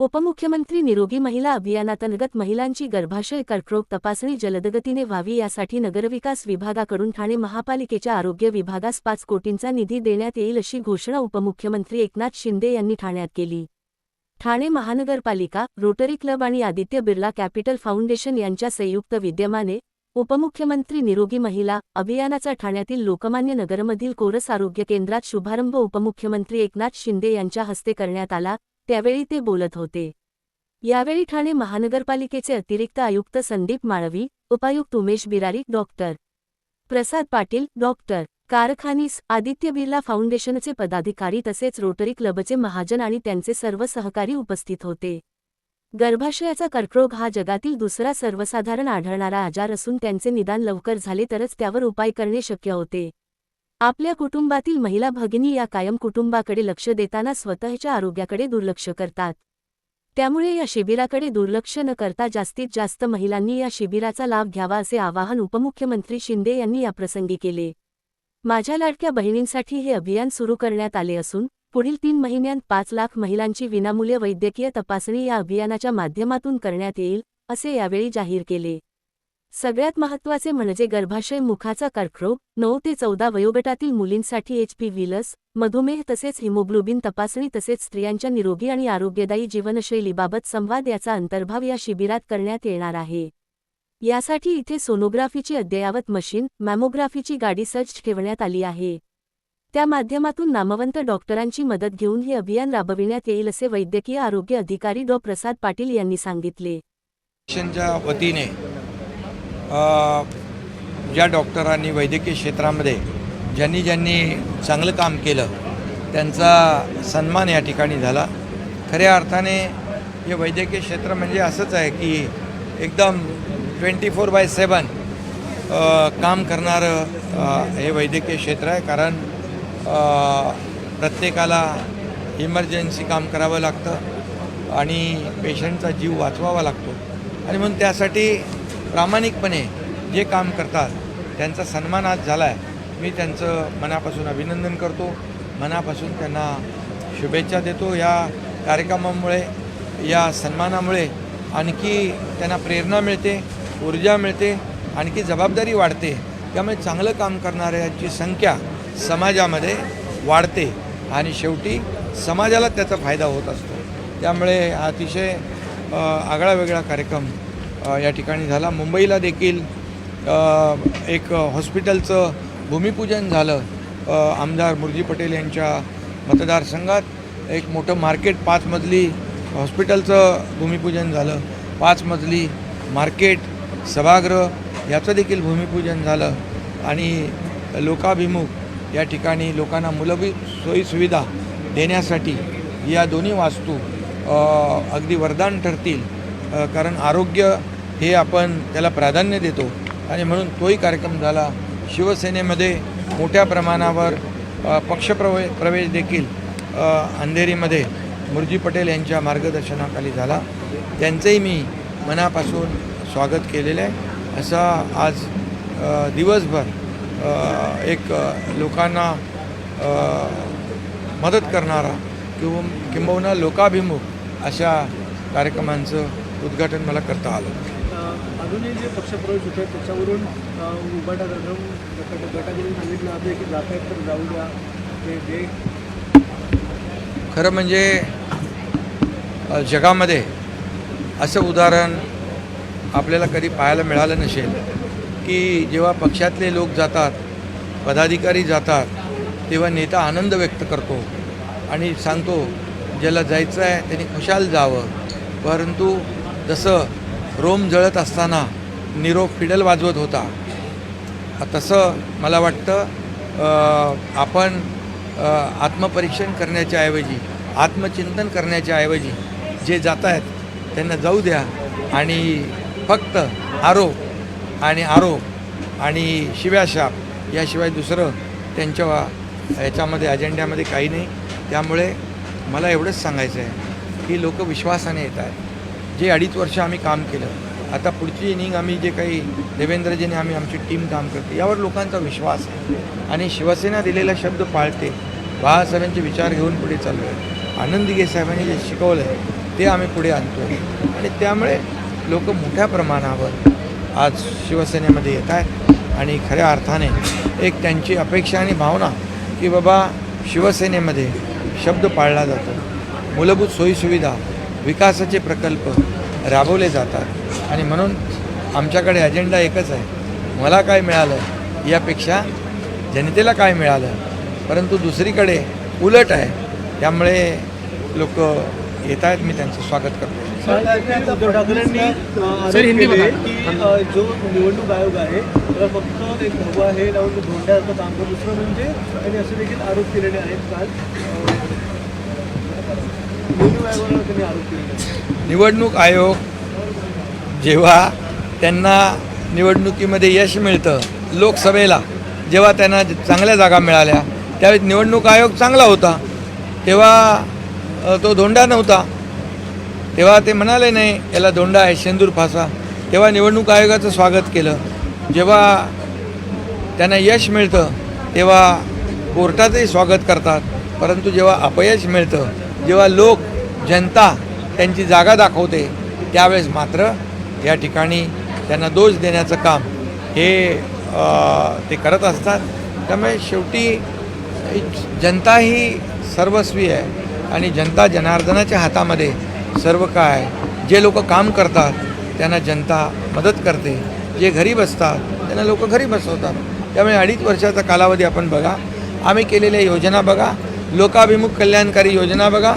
उपमुख्यमंत्री निरोगी महिला अभियानांतर्गत महिलांची गर्भाशय कर्करोग तपासणी जलदगतीने व्हावी यासाठी नगरविकास विभागाकडून ठाणे महापालिकेच्या आरोग्य विभागास पाच कोटींचा निधी देण्यात येईल अशी घोषणा उपमुख्यमंत्री एकनाथ शिंदे यांनी ठाण्यात केली. ठाणे महानगरपालिका रोटरी क्लब आणि आदित्य बिर्ला कॅपिटल फाउंडेशन यांच्या संयुक्त विद्यमाने उपमुख्यमंत्री निरोगी महिला अभियानाचा ठाण्यातील लोकमान्य नगरमधील कोरस आरोग्य केंद्रात शुभारंभ उपमुख्यमंत्री एकनाथ शिंदे यांच्या हस्ते करण्यात आला. त्यावेळी ते बोलत होते. यावेळी ठाणे महानगरपालिकेचे अतिरिक्त आयुक्त संदीप माळवी उपायुक्त उमेश बिरारी डॉक्टर प्रसाद पाटील डॉक्टर कारखानीस आदित्य बिर्ला फाउंडेशनचे पदाधिकारी तसेच रोटरी क्लबचे महाजन आणि त्यांचे सर्व सहकारी उपस्थित होते. गर्भाशयाचा कर्करोग हा जगातील दुसरा सर्वसाधारण आढळणारा आजार असून त्यांचे निदान लवकर झाले तरच त्यावर उपाय करणे शक्य होते. आपल्या कुटुंबातील महिला भगिनी या कायम कुटुंबाकडे लक्ष देताना स्वतःच्या आरोग्याकडे दुर्लक्ष करतात. त्यामुळे या शिबिराकडे दुर्लक्ष न करता जास्तीत जास्त महिलांनी या शिबिराचा लाभ घ्यावा असे आवाहन उपमुख्यमंत्री शिंदे यांनी याप्रसंगी केले. माझ्या लाडक्या बहिणींसाठी हे अभियान सुरू करण्यात आले असून पुढील तीन महिन्यांत पाच लाख महिलांची विनामूल्य वैद्यकीय तपासणी या अभियानाच्या माध्यमातून करण्यात येईल असे यावेळी जाहीर केले. सगळ्यात महत्त्वाचे म्हणजे गर्भाशय मुखाचा कर्करोग नऊ ते चौदा वयोगटातील मुलींसाठी एच पी व्ही लस मधुमेह तसेच हिमोग्लोबिन तपासणी तसेच स्त्रियांच्या निरोगी आणि आरोग्यदायी जीवनशैलीबाबत संवाद याचा अंतर्भाव या शिबिरात करण्यात येणार आहे. यासाठी इथे सोनोग्राफीची अद्ययावत मशीन मॅमोग्राफीची गाडी सज्ज ठेवण्यात आली आहे. त्या माध्यमातून नामवंत डॉक्टरांची मदत घेऊन हे अभियान राबविण्यात येईल असे वैद्यकीय आरोग्य अधिकारी डॉ. प्रसाद पाटील यांनी सांगितले. वतीने ज्या डॉक्टरांनी वैद्यकीय क्षेत्रामध्ये ज्यांनी ज्यांनी चांगलं काम केलं त्यांचा सन्मान या ठिकाणी झाला. खऱ्या अर्थाने हे वैद्यकीय क्षेत्र म्हणजे असंच आहे की एकदम ट्वेंटी फोर बाय सेवन काम करणारं हे वैद्यकीय क्षेत्र आहे. कारण प्रत्येकाला इमर्जन्सी काम करावं लागतं आणि पेशंटचा जीव वाचवावा लागतो. आणि म्हणून त्यासाठी प्रामाणिकपणे जे काम करतात त्यांचा सन्मान आज झाला आहे मी त्यांचं मनापासून अभिनंदन करतो. मनापासून त्यांना शुभेच्छा देतो. या कार्यक्रमामुळे या सन्मानामुळे आणखी त्यांना प्रेरणा मिळते ऊर्जा मिळते आणखी जबाबदारी वाढते. त्यामुळे चांगलं काम करणाऱ्यांची संख्या समाजामध्ये वाढते आणि शेवटी समाजाला त्याचा फायदा होत असतो. त्यामुळे अतिशय आगळावेगळा आगळा वेगळा कार्यक्रम या ठिकाणी झाला. मुंबईला देखील एक हॉस्पिटलचं भूमिपूजन झालं. आमदार मुरजी पटेल यांच्या मतदारसंघात एक मोठं मार्केट पाच मजली हॉस्पिटलचं भूमिपूजन झालं. पाच मजली मार्केट सभागृह याचं देखील भूमिपूजन झालं. आणि लोकाभिमुख या ठिकाणी लोकांना मूलभूत सोयीसुविधा देण्यासाठी या दोन्ही वास्तू अगदी वरदान ठरतील. कारण आरोग्य हे आपण त्याला प्राधान्य देतो. आणि म्हणून तोही कार्यक्रम झाला. शिवसेनेमध्ये मोठ्या प्रमाणावर पक्षप्रवे प्रवेश देखील अंधेरीमध्ये मुरजी पटेल यांच्या मार्गदर्शनाखाली झाला. त्यांचंही मी मनापासून स्वागत केलेलं आहे. असा आज दिवसभर एक लोकांना मदत करणारा किंवा किंबहुना लोकाभिमुख अशा कार्यक्रमांचं उद्घाटन मला करता आलं. अजूनही जे पक्षप्रवेश होते त्याच्यावरून उभाटा गटाकडून सांगितलं की जात आहेत तर जाऊ द्या. ते जे खरं म्हणजे जगामध्ये असं उदाहरण आपल्याला कधी पाहायला मिळालं नसेल की जेव्हा पक्षातले लोक जातात पदाधिकारी जातात तेव्हा नेता आनंद व्यक्त करतो आणि सांगतो ज्याला जायचं आहे त्यांनी खुशाल जावं. परंतु जसं रोम जळत असताना निरोप फिडल वाजवत होता. तसं मला वाटतं आपण आत्मपरीक्षण करण्याच्या ऐवजी आत्मचिंतन करण्याच्या ऐवजी जे जात आहेत त्यांना जाऊ द्या आणि फक्त आरोप आणि आरोप आणि शिव्याशाप याशिवाय दुसरं त्यांच्या याच्यामध्ये अजेंड्यामध्ये काही नाही. त्यामुळे मला एवढंच सांगायचं आहे की लोक विश्वासाने येत आहेत जे अडीच वर्ष आम्ही काम केलं आता पुढची इनिंग आम्ही जे काही देवेंद्रजीने आम्ही आमची टीम काम करते यावर लोकांचा विश्वास आहे. आणि शिवसेना दिलेला शब्द पाळते बाळासाहेबांचे विचार घेऊन पुढे चाललो आहे आनंद साहेबांनी जे शिकवलं आहे ते आम्ही पुढे आणतो आणि त्यामुळे लोक मोठ्या प्रमाणावर आज शिवसेनेमध्ये येत आहेत. आणि खऱ्या अर्थाने एक त्यांची अपेक्षा आणि भावना की बाबा शिवसेनेमध्ये शब्द पाळला जातो. मूलभूत सोयीसुविधा विकासाचे प्रकल्प राबवले जातात. आणि म्हणून आमच्याकडे अजेंडा एकच आहे. मला काय मिळालं यापेक्षा जनतेला काय मिळालं? परंतु दुसरीकडे उलट आहे. त्यामुळे लोक येत आहेत मी त्यांचं स्वागत करतो उद्धव ठाकरेंनी जो निवडणूक आयोग आहे त्याला फक्त एक भगवा हे लावून तो धोंड्याचं काम करतो दुसरं म्हणजे त्यांनी असे देखील आरोप केलेले आहेत काल. निवडणूक आयोग जेव्हा त्यांना निवडणुकीमध्ये यश मिळतं लोकसभेला जेव्हा त्यांना चांगल्या जागा मिळाल्या त्यावेळी निवडणूक आयोग चांगला होता. तेव्हा तो धोंडा नव्हता. तेव्हा ते म्हणाले नाही याला धोंडा आहे शेंदूर फासा. तेव्हा निवडणूक आयोगाचं स्वागत केलं. जेव्हा त्यांना यश मिळतं तेव्हा कोर्टाचंही स्वागत करतात. परंतु जेव्हा अपयश मिळतं जेव्हा लोक जनता त्यांची जागा दाखवते त्यावेळेस मात्र या ठिकाणी त्यांना दोष देण्याचं काम हे ते करत असतात. त्यामुळे शेवटी जनता ही सर्वस्वी आहे आणि जनता जनार्दनाच्या हातामध्ये सर्व काय जे लोक काम करतात त्यांना जनता मदत करते. जे घरी बसतात त्यांना लोक घरी बसवतात. त्यामुळे अडीच वर्षाचा कालावधी आपण बघा. आम्ही केलेल्या योजना बघा. लोकाभिमुख कल्याणकारी योजना बघा.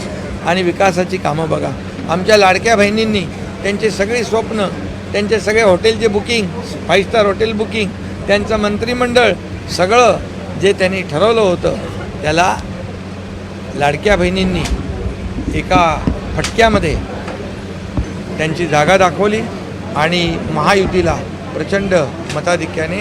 आणि विकासाची कामं बघा. आमच्या लाडक्या बहिणींनी त्यांचे सगळे स्वप्न त्यांचे सगळे हॉटेलचे booking five star hotel booking त्यांचं मंत्रिमंडळ सगळं जे त्यांनी ठरवलं होतं त्याला लाडक्या बहिणींनी एका फटक्यामध्ये त्यांची जागा दाखवली आणि महायुतीला प्रचंड मताधिक्याने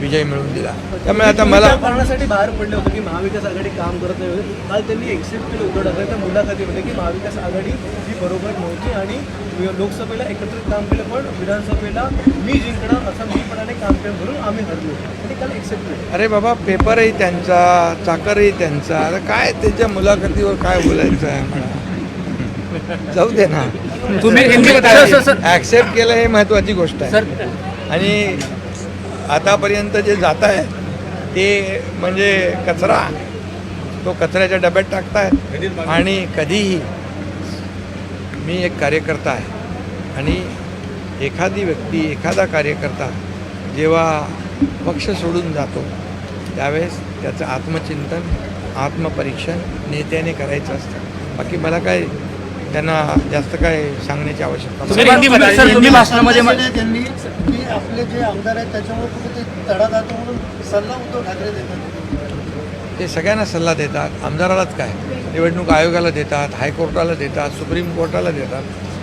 विजय मिळवून दिला. त्यामुळे आता मला कारणासाठी बाहेर पडले होते की महाविकास आघाडी काम करत नाही. काल त्यांनी एक्सेप्ट केलं उद्धव ठाकरेंच्या मुलाखतीमध्ये की महाविकास आघाडी ही बरोबर नव्हती आणि लोकसभेला एकत्रित काम केलं पण विधानसभेला मी जिंकणार असं मीपणाने काम केलं म्हणून आम्ही हरलो. आणि काल एक्सेप्ट केलं. अरे बाबा पेपरही त्यांचा चाकरही त्यांचा. आता काय त्याच्या मुलाखतीवर काय बोलायचं आहे मला जाऊ दे ना. तुम्ही ॲक्सेप्ट केलं हे महत्त्वाची गोष्ट आहे. सर आणि आतापर्यंत जे जात आहे ते म्हणजे कचरा तो कचऱ्याच्या डब्यात टाकतायत. आणि कधीही मी एक कार्यकर्ता आहे. आणि एखादी व्यक्ती एखादा कार्यकर्ता जेव्हा पक्ष सोडून जातो त्यावेळेस त्याचं आत्मचिंतन आत्मपरीक्षण नेत्याने करायचं असतं. बाकी मला काय त्यांना जास्त काय सांगण्याची आवश्यकता त्यांनी की आपले जे आमदार आहेत त्याच्यामुळे कुठे ते तडा जातो म्हणून सल्ला उद्धव ठाकरे देतात. ते सगळ्यांना सल्ला देतात. आमदारालाच काय? निवडणूक आयोगाला देतात हायकोर्टाला देतात सुप्रीम कोर्टाला देतात.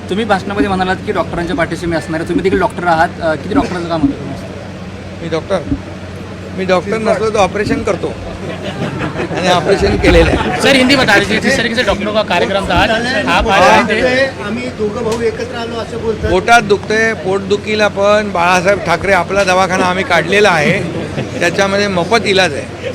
तुम्ही भाषणामध्ये म्हणालात की डॉक्टरांच्या पाठीशी मी असणार आहे. तुम्ही देखील डॉक्टर आहात. किती डॉक्टरांचं काम होतं? तुम्ही मी डॉक्टर? मी डॉक्टर नसलो तर ऑपरेशन करतो. आणि ऑपरेशन केलेलं आहे. सर हिंदी बता दीजिए जिस तरीके से डॉक्टरों का कार्यक्रम था आज आप आ हाँ। रहे थे। आम्ही दोघं भाऊ एकत्र आलो असं बोलतात. पोटात दुखते पोटदुखीला पण बाळासाहेब ठाकरे आपला दवाखाना आम्ही काढलेला आहे. त्याच्यामध्ये मोफत इलाज आहे.